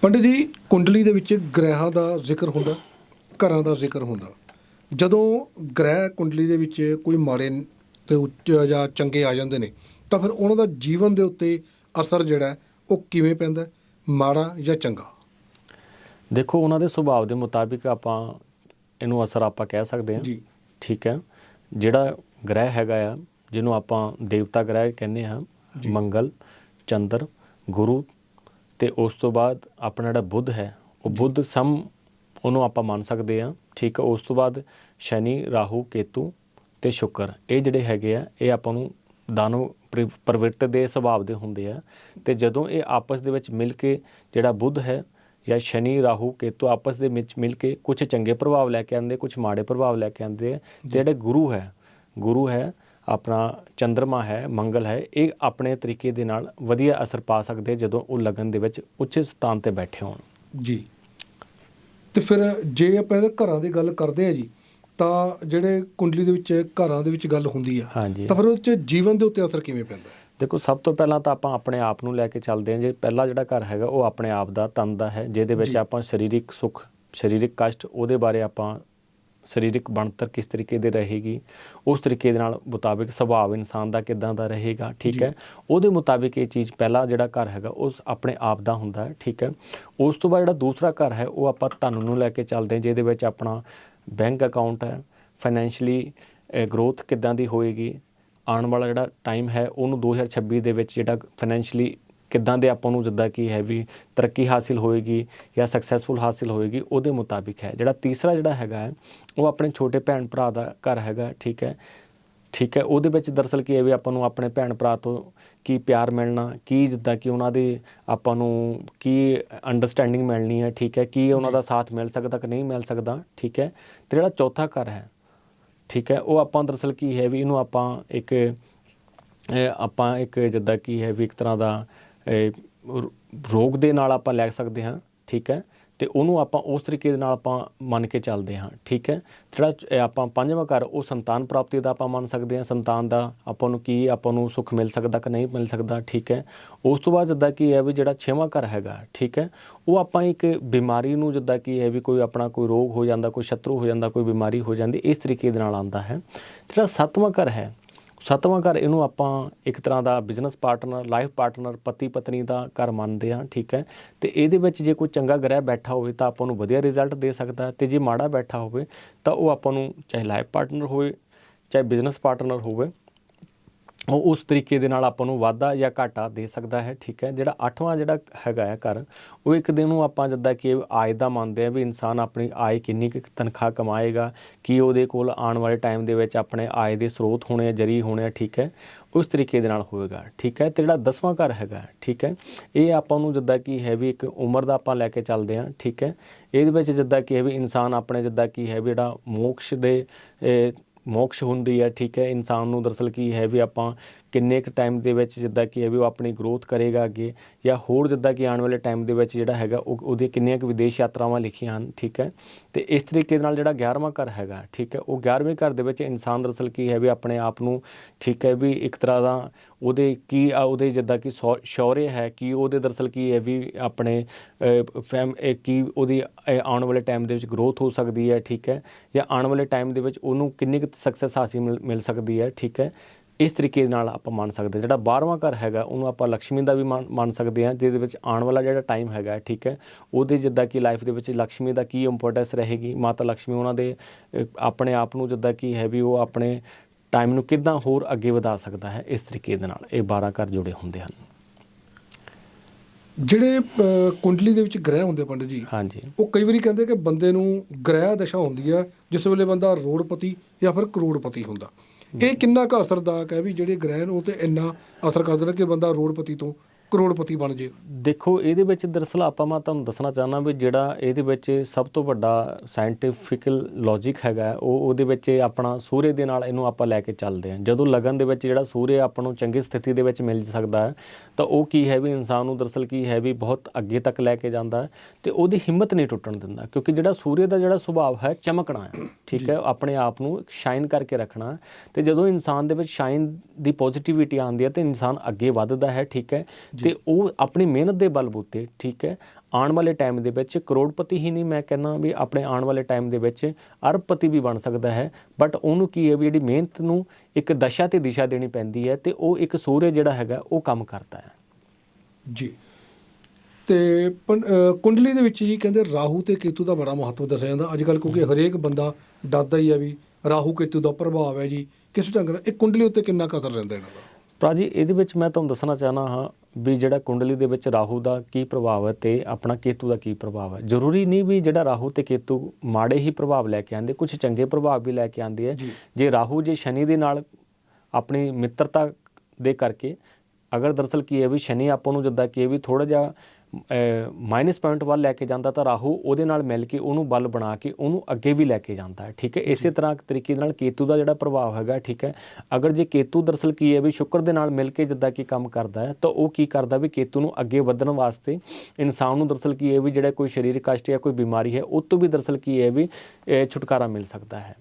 ਪੰਡਿਤ ਜੀ ਕੁੰਡਲੀ ਦੇ ਵਿੱਚ ਗ੍ਰਹਿਾਂ ਦਾ ਜ਼ਿਕਰ ਹੁੰਦਾ ਘਰਾਂ ਦਾ ਜ਼ਿਕਰ ਹੁੰਦਾ। ਜਦੋਂ ਗ੍ਰਹਿ ਕੁੰਡਲੀ ਦੇ ਵਿੱਚ ਕੋਈ ਮਾੜੇ ਤੇ ਉੱਚ ਜਾਂ ਚੰਗੇ ਆ ਜਾਂਦੇ ਨੇ ਤਾਂ ਫਿਰ ਉਹਨਾਂ ਦਾ ਜੀਵਨ ਦੇ ਉੱਤੇ ਅਸਰ ਜਿਹੜਾ ਉਹ ਕਿਵੇਂ ਪੈਂਦਾ? ਮਾੜਾ ਜਾਂ ਚੰਗਾ? ਦੇਖੋ ਉਹਨਾਂ ਦੇ ਸੁਭਾਅ ਦੇ ਮੁਤਾਬਿਕ ਆਪਾਂ ਇਹਨੂੰ ਅਸਰ ਆਪਾਂ ਕਹਿ ਸਕਦੇ ਹਾਂ। ਜੀ। ਠੀਕ ਹੈ। ਜਿਹੜਾ ਗ੍ਰਹਿ ਹੈਗਾ ਆ ਜਿਹਨੂੰ ਆਪਾਂ ਦੇਵਤਾ ਗ੍ਰਹਿ ਕਹਿੰਦੇ ਹਾਂ। ਮੰਗਲ ਚੰਦਰ ਗੁਰੂ ਤੇ ਉਸ ਤੋਂ ਬਾਅਦ ਆਪਣਾ ਜਿਹੜਾ ਬੁੱਧ ਹੈ ਉਹ ਬੁੱਧ ਸਮ ਉਹਨੂੰ ਆਪਾਂ ਮੰਨ ਸਕਦੇ ਹਾਂ ਠੀਕ ਹੈ ਉਸ ਤੋਂ ਬਾਅਦ ਸ਼ਨੀ ਰਾਹੂ ਕੇਤੂ ਤੇ ਸ਼ੁਕਰ ਇਹ ਜਿਹੜੇ ਹੈਗੇ ਆ ਇਹ ਆਪਾਂ ਨੂੰ ਦਾਨਵ ਪ੍ਰ- ਪ੍ਰਵਿਰਤ ਦੇ ਸੁਭਾਅ ਦੇ ਹੁੰਦੇ ਆ ਤੇ ਜਦੋਂ ਇਹ ਆਪਸ ਦੇ ਵਿੱਚ ਮਿਲ ਕੇ ਜਿਹੜਾ ਬੁੱਧ ਹੈ ਜਾਂ ਸ਼ਨੀ ਰਾਹੂ ਕੇਤੂ ਆਪਸ ਦੇ ਵਿੱਚ ਮਿਲ ਕੇ ਕੁਝ ਚੰਗੇ ਪ੍ਰਭਾਵ ਲੈ ਕੇ ਆਉਂਦੇ ਕੁਝ ਮਾੜੇ ਪ੍ਰਭਾਵ ਲੈ ਕੇ ਆਉਂਦੇ ਆ ਤੇ ਜਿਹੜੇ ਗੁਰੂ ਹੈ ਗੁਰੂ ਹੈ ਆਪਣਾ ਚੰ드ਰਮਾ ਹੈ ਮੰਗਲ ਹੈ ਇਹ ਆਪਣੇ ਤਰੀਕੇ ਦੇ ਨਾਲ ਵਧੀਆ ਅਸਰ ਪਾ ਸਕਦੇ ਜਦੋਂ ਉਹ ਲਗਨ ਦੇ ਵਿੱਚ ਉੱਚ ਸਥਾਨ ਤੇ ਬੈਠੇ ਹੋਣ ਜੀ ਤੇ ਫਿਰ ਜੇ ਆਪਾਂ ਇਹਦੇ ਘਰਾਂ ਦੀ ਗੱਲ ਕਰਦੇ ਆ ਜੀ ਤਾਂ ਜਿਹੜੇ ਕੁੰਡਲੀ ਦੇ ਵਿੱਚ ਘਰਾਂ ਦੇ ਵਿੱਚ ਗੱਲ ਹੁੰਦੀ ਆ ਤਾਂ ਫਿਰ ਉਹ 'ਚ ਜੀਵਨ ਦੇ ਉੱਤੇ ਅਸਰ ਕਿਵੇਂ ਪੈਂਦਾ? ਦੇਖੋ ਸਭ ਤੋਂ ਪਹਿਲਾਂ ਤਾਂ ਆਪਾਂ ਆਪਣੇ ਆਪ ਨੂੰ ਲੈ ਕੇ ਚੱਲਦੇ ਹਾਂ ਜੇ ਪਹਿਲਾ ਜਿਹੜਾ ਘਰ ਹੈਗਾ ਉਹ ਆਪਣੇ ਆਪ ਦਾ ਤਨ ਦਾ ਹੈ ਜਿਹਦੇ ਵਿੱਚ। ਆਪਾਂ ਸਰੀਰਿਕ ਸੁੱਖ ਸਰੀਰਿਕ ਕਸ਼ਟ ਉਹਦੇ ਬਾਰੇ ਆਪਾਂ ਸਰੀਰਿਕ ਬਣਤਰ ਕਿਸ ਤਰੀਕੇ ਦੇ ਰਹੇਗੀ ਉਸ ਤਰੀਕੇ ਦੇ ਨਾਲ ਮੁਤਾਬਿਕ ਸੁਭਾਅ ਇਨਸਾਨ ਦਾ ਕਿਦਾਂ ਦਾ ਰਹੇਗਾ ਠੀਕ। ਹੈ ਉਹਦੇ ਮੁਤਾਬਿਕ ਇਹ ਚੀਜ਼ ਪਹਿਲਾ ਜਿਹੜਾ ਘਰ ਹੈਗਾ ਉਸ ਆਪਣੇ ਆਪ ਦਾ ਹੁੰਦਾ ਹੈ ਠੀਕ ਹੈ ਉਸ ਤੋਂ ਬਾਅਦ ਜਿਹੜਾ ਦੂਸਰਾ ਘਰ ਹੈ ਉਹ ਆਪਾਂ ਧਨ ਨੂੰ ਲੈ ਕੇ ਚੱਲਦੇ ਹਾਂ ਜਿਹਦੇ ਵਿੱਚ ਆਪਣਾ ਬੈਂਕ ਅਕਾਊਂਟ ਹੈ ਫਾਈਨੈਂਸ਼ਲੀ ਗਰੋਥ ਕਿਦਾਂ ਦੀ ਹੋਏਗੀ ਆਉਣ ਵਾਲਾ ਜਿਹੜਾ ਟਾਈਮ ਹੈ ਉਹਨੂੰ 2026 ਦੇ ਵਿੱਚ ਜਿਹੜਾ ਫਾਈਨੈਂਸ਼ਲੀ ਕਿੱਦਾਂ ਦੇ ਆਪਾਂ ਨੂੰ ਜਿੱਦਾਂ ਕੀ ਹੈ ਵੀ ਤਰੱਕੀ ਹਾਸਿਲ ਹੋਏਗੀ ਜਾਂ ਸਕਸੈਸਫੁਲ ਹਾਸਿਲ ਹੋਏਗੀ ਉਹਦੇ ਮੁਤਾਬਿਕ ਹੈ। ਜਿਹੜਾ ਤੀਸਰਾ ਜਿਹੜਾ ਹੈਗਾ ਉਹ ਆਪਣੇ ਛੋਟੇ ਭੈਣ ਭਰਾ ਦਾ ਘਰ ਹੈਗਾ ਠੀਕ ਹੈ। ਠੀਕ ਹੈ ਉਹਦੇ ਵਿੱਚ ਦਰਅਸਲ ਕੀ ਹੈ ਵੀ ਆਪਾਂ ਨੂੰ ਆਪਣੇ ਭੈਣ ਭਰਾ ਤੋਂ ਕੀ ਪਿਆਰ ਮਿਲਣਾ ਕੀ ਜਿੱਦਾਂ ਕਿ ਉਹਨਾਂ ਦੇ ਆਪਾਂ ਨੂੰ ਕੀ ਅੰਡਰਸਟੈਂਡਿੰਗ ਮਿਲਣੀ ਹੈ ਠੀਕ ਹੈ ਕੀ ਉਹਨਾਂ ਦਾ ਸਾਥ ਮਿਲ ਸਕਦਾ ਕਿ ਨਹੀਂ ਮਿਲ ਸਕਦਾ ਠੀਕ ਹੈ। ਤੇ ਜਿਹੜਾ ਚੌਥਾ ਘਰ ਹੈ ਠੀਕ ਹੈ ਉਹ ਆਪਾਂ ਦਰਅਸਲ ਕੀ ਹੈ ਵੀ ਇਹਨੂੰ ਆਪਾਂ ਇੱਕ ਆਪਾਂ ਇੱਕ ਜਿੱਦਾਂ ਕੀ ਹੈ ਵੀ ਇੱਕ ਤਰ੍ਹਾਂ ਦਾ ਰੋਗ ਦੇ ਨਾਲ ਆਪਾਂ ਲੈ ਸਕਦੇ ਹਾਂ, ਠੀਕ ਹੈ? ਤੇ ਉਹਨੂੰ ਆਪਾਂ ਉਸ ਤਰੀਕੇ ਦੇ ਨਾਲ ਆਪਾਂ ਮੰਨ ਕੇ ਚੱਲਦੇ ਹਾਂ, ਠੀਕ ਹੈ? ਜਿਹੜਾ ਆਪਾਂ ਪੰਜਵਾਂ ਘਰ, ਉਹ ਸੰਤਾਨ ਪ੍ਰਾਪਤੀ ਦਾ ਆਪਾਂ ਮੰਨ ਸਕਦੇ ਹਾਂ, ਸੰਤਾਨ ਦਾ ਆਪਾਂ ਨੂੰ ਕੀ, ਆਪਾਂ ਨੂੰ ਸੁੱਖ ਮਿਲ ਸਕਦਾ ਕਿ ਨਹੀਂ ਮਿਲ ਸਕਦਾ, ਠੀਕ ਹੈ? ਉਸ ਤੋਂ ਬਾਅਦ ਜਿੱਦਾਂ ਕੀ ਹੈ ਵੀ ਜਿਹੜਾ ਛੇਵਾਂ ਘਰ ਹੈਗਾ, ਠੀਕ ਹੈ? ਉਹ ਆਪਾਂ ਇੱਕ ਬਿਮਾਰੀ ਨੂੰ ਜਿੱਦਾਂ ਕੀ ਹੈ ਵੀ ਕੋਈ ਆਪਣਾ ਕੋਈ ਰੋਗ ਹੋ ਜਾਂਦਾ, ਕੋਈ ਸ਼ਤਰੂ ਹੋ ਜਾਂਦਾ, ਕੋਈ ਬਿਮਾਰੀ ਹੋ ਜਾਂਦੀ, ਇਸ ਤਰੀਕੇ ਦੇ ਨਾਲ ਆਉਂਦਾ ਹੈ। ਜਿਹੜਾ ਸੱਤਵਾਂ ਘਰ ਹੈ ਸੱਤਵਾਂ ਘਰ ਇਹਨੂੰ ਆਪਾਂ ਇੱਕ ਤਰ੍ਹਾਂ ਦਾ ਬਿਜ਼ਨਸ ਪਾਰਟਨਰ ਲਾਈਫ ਪਾਰਟਨਰ ਪਤੀ ਪਤਨੀ ਦਾ ਘਰ ਮੰਨਦੇ ਹਾਂ, ਠੀਕ ਹੈ। ਤੇ ਇਹਦੇ ਵਿੱਚ ਜੇ ਕੋਈ ਚੰਗਾ ਗ੍ਰਹਿ ਬੈਠਾ ਹੋਵੇ ਤਾਂ ਆਪਾਂ ਨੂੰ ਵਧੀਆ ਰਿਜ਼ਲਟ ਦੇ ਸਕਦਾ ਹੈ ਤੇ ਜੇ ਮਾੜਾ ਬੈਠਾ ਹੋਵੇ ਤਾਂ ਉਹ ਆਪਾਂ ਨੂੰ ਚਾਹੇ ਲਾਈਫ ਪਾਰਟਨਰ ਹੋਵੇ, ਚਾਹੇ ਬਿਜ਼ਨਸ ਪਾਰਟਨਰ ਹੋਵੇ ਉਹ ਉਸ ਤਰੀਕੇ ਦੇ ਨਾਲ ਆਪਾਂ ਨੂੰ ਵਾਧਾ ਜਾਂ ਘਾਟਾ ਦੇ ਸਕਦਾ ਹੈ, ਠੀਕ ਹੈ? ਜਿਹੜਾ ਅੱਠਵਾਂ ਜਿਹੜਾ ਹੈਗਾ ਹੈ ਘਰ, ਉਹ ਇੱਕ ਦਿਨ ਨੂੰ ਆਪਾਂ ਜਿੱਦਾਂ ਕਿ ਆਏ ਦਾ ਮੰਨਦੇ ਆ ਵੀ ਇਨਸਾਨ ਆਪਣੀ ਆਏ ਕਿੰਨੀ ਕੁ ਤਨਖਾਹ ਕਮਾਏਗਾ, ਕੀ ਉਹਦੇ ਕੋਲ ਆਉਣ ਵਾਲੇ ਟਾਈਮ ਦੇ ਵਿੱਚ ਆਪਣੇ ਆਏ ਦੇ ਸਰੋਤ ਹੋਣੇ ਆ, ਜਰੀ ਹੋਣੇ ਆ, ਠੀਕ ਹੈ? ਉਸ ਤਰੀਕੇ ਦੇ ਨਾਲ ਹੋਵੇਗਾ ਠੀਕ ਹੈ? ਤੇ ਜਿਹੜਾ ਦਸਵਾਂ ਘਰ ਹੈਗਾ, ਠੀਕ ਹੈ? ਇਹ ਆਪਾਂ ਨੂੰ ਜਿੱਦਾਂ ਕਿ ਹੈ ਵੀ ਇੱਕ ਉਮਰ ਦਾ ਆਪਾਂ ਲੈ ਕੇ ਚੱਲਦੇ ਹਾਂ, ਠੀਕ ਹੈ? ਇਹਦੇ ਵਿੱਚ ਜਿੱਦਾਂ ਕਿ ਹੈ ਵੀ ਇਨਸਾਨ ਆਪਣੇ ਜਿੱਦਾਂ ਕਿ ਹੈ ਵੀ ਜਿਹੜਾ ਮੋਕਸ਼ ਦੇ ਮੋਕਸ਼ ਹੁੰਦੀ ਹੈ ਠੀਕ ਹੈ ਇਨਸਾਨ ਨੂੰ ਦਰਅਸਲ ਕੀ ਹੈ ਵੀ ਆਪਾਂ ਕਿੰਨੇ ਕੁ ਟਾਈਮ ਦੇ ਵਿੱਚ ਜਿੱਦਾਂ ਕਿ ਹੈ ਵੀ ਉਹ ਆਪਣੀ ਗਰੋਥ ਕਰੇਗਾ ਅੱਗੇ ਜਾਂ ਹੋਰ ਜਿੱਦਾਂ ਕਿ ਆਉਣ ਵਾਲੇ ਟਾਈਮ ਦੇ ਵਿੱਚ ਜਿਹੜਾ ਹੈਗਾ ਉਹ ਉਹਦੇ ਕਿੰਨੀਆਂ ਕੁ ਵਿਦੇਸ਼ ਯਾਤਰਾਵਾਂ ਲਿਖੀਆਂ ਹਨ, ਠੀਕ ਹੈ? ਤੇ ਇਸ ਤਰੀਕੇ ਦੇ ਨਾਲ ਜਿਹੜਾ 11ਵਾਂ ਘਰ ਹੈਗਾ, ਠੀਕ ਹੈ, ਉਹ 11ਵੇਂ ਘਰ ਦੇ ਵਿੱਚ ਇਨਸਾਨ ਦਰਅਸਲ ਕੀ ਹੈ ਵੀ ਆਪਣੇ ਆਪ ਨੂੰ, ਠੀਕ ਹੈ, ਵੀ ਇੱਕ ਤਰ੍ਹਾਂ ਦਾ ਉਹਦੇ ਕੀ ਆ, ਉਹਦੇ ਜਿੱਦਾਂ ਕਿ ਸ਼ੌ- ਸ਼ੌਰਯ ਹੈ, ਕਿ ਉਹਦੇ ਦਰਅਸਲ ਕੀ ਹੈ ਵੀ ਆਪਣੇ ਫੈਮ ਕੀ ਉਹਦੀ ਆਉਣ ਵਾਲੇ ਟਾਈਮ ਦੇ ਵਿੱਚ ਗਰੋਥ ਹੋ ਸਕਦੀ ਹੈ, ਠੀਕ ਹੈ, ਜਾਂ ਆਉਣ ਵਾਲੇ ਟਾਈਮ ਦੇ ਵਿੱਚ ਉਹਨੂੰ ਕਿੰਨੀ ਕੁ ਸਕਸੈਸ ਹਾਸੀ ਮਿਲ- ਮਿਲ ਸਕਦੀ ਹੈ, ਠੀਕ ਹੈ? ਇਸ ਤਰੀਕੇ ਨਾਲ ਆਪਾਂ ਮੰਨ ਸਕਦੇ ਹਾਂ। ਜਿਹੜਾ 12ਵਾਂ ਘਰ ਹੈਗਾ ਉਹਨੂੰ ਆਪਾਂ ਲక్ష్ਮੀ ਦਾ ਵੀ ਮੰਨ ਸਕਦੇ ਹਾਂ। ਜਿਹਦੇ ਵਿੱਚ ਆਉਣ ਵਾਲਾ ਜਿਹੜਾ ਟਾਈਮ ਹੈਗਾ ਠੀਕ ਹੈ ਉਹਦੇ ਜਿੱਦਾਂ ਕਿ ਲਾਈਫ ਦੇ ਵਿੱਚ ਲక్ష్ਮੀ ਦਾ ਕੀ ਇੰਪੋਰਟੈਂਸ ਰਹੇਗੀ ਮਾਤਾ ਲక్ష్ਮੀ ਉਹਨਾਂ ਦੇ ਆਪਣੇ ਆਪ ਨੂੰ ਜਿੱਦਾਂ ਕਿ ਹੈ ਵੀ ਉਹ ਆਪਣੇ ਟਾਈਮ ਨੂੰ ਕਿੱਦਾਂ ਹੋਰ ਅੱਗੇ ਵਧਾ ਸਕਦਾ ਹੈ ਇਸ ਤਰੀਕੇ ਦੇ ਨਾਲ ਇਹ 12 ਘਰ ਜੁੜੇ ਹੁੰਦੇ ਹਨ। ਜਿਹੜੇ ਕੁੰਡਲੀ ਦੇ ਵਿੱਚ ਗ੍ਰਹਿ ਹੁੰਦੇ ਪੰਡਤ ਜੀ ਹਾਂਜੀ। ਉਹ ਕਈ ਵਾਰੀ ਕਹਿੰਦੇ ਕਿ ਬੰਦੇ ਨੂੰ ਗ੍ਰਹਿ ਦਸ਼ਾ ਹੁੰਦੀ ਹੈ ਜਿਸ ਵੇਲੇ ਬੰਦਾ ਰੋੜਪਤੀ ਜਾਂ ਫਿਰ ਕਰੋੜਪਤੀ ਹੁੰਦਾ। ਇਹ ਕਿੰਨਾ ਕੁ ਅਸਰਦਾਇਕ ਹੈ ਵੀ ਜਿਹੜੇ ਗ੍ਰਹਿ ਨੇ ਉਹ ਤੇ ਇੰਨਾ ਅਸਰ ਕਰਦੇ ਨੇ ਕਿ ਬੰਦਾ ਰੋੜਪਤੀ ਤੋਂ ਕਰੋੜਪਤੀ ਬਣ ਜੇ। ਦੇਖੋ, ਇਹਦੇ ਵਿੱਚ ਦਰਅਸਲ ਆਪਾਂ ਮੈਂ ਤੁਹਾਨੂੰ ਦੱਸਣਾ ਚਾਹੁੰਦਾ ਵੀ ਜਿਹੜਾ ਇਹਦੇ ਵਿੱਚ ਸਭ ਤੋਂ ਵੱਡਾ ਸਾਇੰਟੀਫਿਕਲ ਲੌਜੀਕ ਹੈਗਾ, ਉਹ ਉਹਦੇ ਵਿੱਚ ਆਪਣਾ ਸੂਰਜ ਦੇ ਨਾਲ ਇਹਨੂੰ ਆਪਾਂ ਲੈ ਕੇ ਚੱਲਦੇ ਹਾਂ। ਜਦੋਂ ਲਗਨ ਦੇ ਵਿੱਚ ਜਿਹੜਾ ਸੂਰਜ ਆਪਾਂ ਨੂੰ ਚੰਗੀ ਸਥਿਤੀ ਦੇ ਵਿੱਚ ਮਿਲ ਸਕਦਾ ਹੈ, ਤਾਂ ਉਹ ਕੀ ਹੈ ਵੀ ਇਨਸਾਨ ਨੂੰ ਦਰਅਸਲ ਕੀ ਹੈ ਵੀ ਬਹੁਤ ਅੱਗੇ ਤੱਕ ਲੈ ਕੇ ਜਾਂਦਾ ਹੈ ਤੇ ਉਹਦੀ ਹਿੰਮਤ ਨਹੀਂ ਟੁੱਟਣ ਦਿੰਦਾ, ਕਿਉਂਕਿ ਜਿਹੜਾ ਸੂਰਜ ਦਾ ਜਿਹੜਾ ਸੁਭਾਅ ਹੈ, ਚਮਕਣਾ ਹੈ। ਠੀਕ ਹੈ, ਆਪਣੇ ਆਪ ਨੂੰ ਸ਼ਾਈਨ ਕਰਕੇ ਰੱਖਣਾ ਹੈ। ਤੇ ਜਦੋਂ ਇਨਸਾਨ ਦੇ ਵਿੱਚ ਸ਼ਾਈਨ ਦੀ ਪੋਜ਼ਿਟਿਵਿਟੀ ਆਉਂਦੀ ਹੈ, ਤੇ ਇਨਸਾਨ ਅੱਗੇ ਵੱਧਦਾ ਹੈ, ਠੀਕ ਹੈ। ਤੇ ਉਹ ਆਪਣੀ ਮਿਹਨਤ ਦੇ ਬਲਬੂਤੇ ਠੀਕ ਹੈ ਆਉਣ ਵਾਲੇ ਟਾਈਮ ਦੇ ਵਿੱਚ ਕਰੋੜਪਤੀ ਹੀ ਨਹੀਂ ਮੈਂ ਕਹਿੰਦਾ ਵੀ ਆਪਣੇ ਆਉਣ ਵਾਲੇ ਟਾਈਮ ਦੇ ਵਿੱਚ ਅਰਬਪਤੀ ਵੀ ਬਣ ਸਕਦਾ ਹੈ ਬਟ ਉਹਨੂੰ ਕੀ ਹੈ ਵੀ ਜਿਹੜੀ ਮਿਹਨਤ ਨੂੰ ਇੱਕ ਦਸ਼ਾ ਤੇ ਦਿਸ਼ਾ ਦੇਣੀ ਪੈਂਦੀ ਹੈ ਤੇ ਉਹ ਇੱਕ ਸੂਰਜ ਜਿਹੜਾ ਹੈਗਾ ਉਹ ਕੰਮ ਕਰਦਾ ਹੈ। ਜੀ। ਤੇ ਕੁੰਡਲੀ ਦੇ ਵਿੱਚ ਜੀ ਕਹਿੰਦੇ ਰਾਹੂ ਤੇ ਕੇਤੂ ਦਾ ਬੜਾ ਮਹੱਤਵ ਦੱਸਿਆ ਜਾਂਦਾ। ਅੱਜ ਕੱਲ ਕਿਉਂਕਿ ਹਰੇਕ ਬੰਦਾ ਡਰਦਾ ਹੀ ਆ ਵੀ ਰਾਹੂ ਕੇਤੂ ਦਾ ਪ੍ਰਭਾਵ ਹੈ ਜੀ। ਕਿਸ ਢੰਗ ਨਾਲ ਇਹ ਕੁੰਡਲੀ ਉੱਤੇ ਕਿੰਨਾ ਕੁ ਅਸਰ ਰਹਿੰਦਾ ਇਹਨਾਂ ਦਾ? ਭਰਾ ਜੀ ਇਹਦੇ ਵਿੱਚ ਮੈਂ ਤੁਹਾਨੂੰ ਦੱਸਣਾ ਚਾਹਨਾ ਹਾਂ ਵੀ ਜਿਹੜਾ ਕੁੰਡਲੀ ਦੇ ਵਿੱਚ ਰਾਹੂ ਦਾ ਕੀ ਪ੍ਰਭਾਵ ਹੈ ਤੇ ਆਪਣਾ ਕੇਤੂ ਦਾ ਕੀ ਪ੍ਰਭਾਵ ਹੈ ਜ਼ਰੂਰੀ ਨਹੀਂ ਵੀ ਜਿਹੜਾ ਰਾਹੂ ਤੇ ਕੇਤੂ ਮਾੜੇ ਹੀ ਪ੍ਰਭਾਵ ਲੈ ਕੇ ਆਉਂਦੇ ਕੁਝ ਚੰਗੇ ਪ੍ਰਭਾਵ ਵੀ ਲੈ ਕੇ ਆਉਂਦੇ ਹੈ ਜੀ। ਰਾਹੂ ਜੇ ਸ਼ਨੀ ਦੇ ਨਾਲ ਆਪਣੀ ਮਿੱਤਰਤਾ ਦੇ ਕਰਕੇ ਅਗਰ ਦਰਅਸਲ ਕੀ ਹੈ ਵੀ ਸ਼ਨੀ ਆਪਾਂ ਨੂੰ ਜਿੱਦਾਂ ਕਿ ਇਹ ਵੀ ਥੋੜਾ ਜਿਹਾ ਮਾਈਨਸ ਪੁਆਇੰਟ ਵੱਲ ਲੈ ਕੇ ਜਾਂਦਾ ਤਾਂ ਰਾਹੂ ਉਹਦੇ ਨਾਲ ਮਿਲ ਕੇ ਉਹਨੂੰ ਬਲ ਬਣਾ ਕੇ ਉਹਨੂੰ ਅੱਗੇ ਵੀ ਲੈ ਕੇ ਜਾਂਦਾ ਹੈ ਠੀਕ ਹੈ? ਇਸੇ ਤਰ੍ਹਾਂ ਤਰੀਕੇ ਨਾਲ ਕੇਤੂ ਦਾ ਜਿਹੜਾ ਪ੍ਰਭਾਵ ਹੈਗਾ ਠੀਕ ਹੈ? ਅਗਰ ਜੇ ਕੇਤੂ ਦਰਅਸਲ ਕੀ ਹੈ ਵੀ ਸ਼ੁਕਰ ਦੇ ਨਾਲ ਮਿਲ ਕੇ ਜਿੱਦਾਂ ਕਿ ਕੰਮ ਕਰਦਾ ਹੈ ਤਾਂ ਉਹ ਕੀ ਕਰਦਾ ਵੀ ਕੇਤੂ ਨੂੰ ਅੱਗੇ ਵਧਣ ਵਾਸਤੇ ਇਨਸਾਨ ਨੂੰ ਦਰਅਸਲ ਕੀ ਹੈ ਵੀ ਜਿਹੜਾ ਕੋਈ ਸਰੀਰਕ ਕਸ਼ਟ ਜਾਂ ਕੋਈ ਬਿਮਾਰੀ ਹੈ ਉਹ ਤੋਂ ਵੀ ਦਰਅਸਲ ਕੀ ਹੈ ਵੀ ਛੁਟਕਾਰਾ ਮਿਲ ਸਕਦਾ ਹੈ।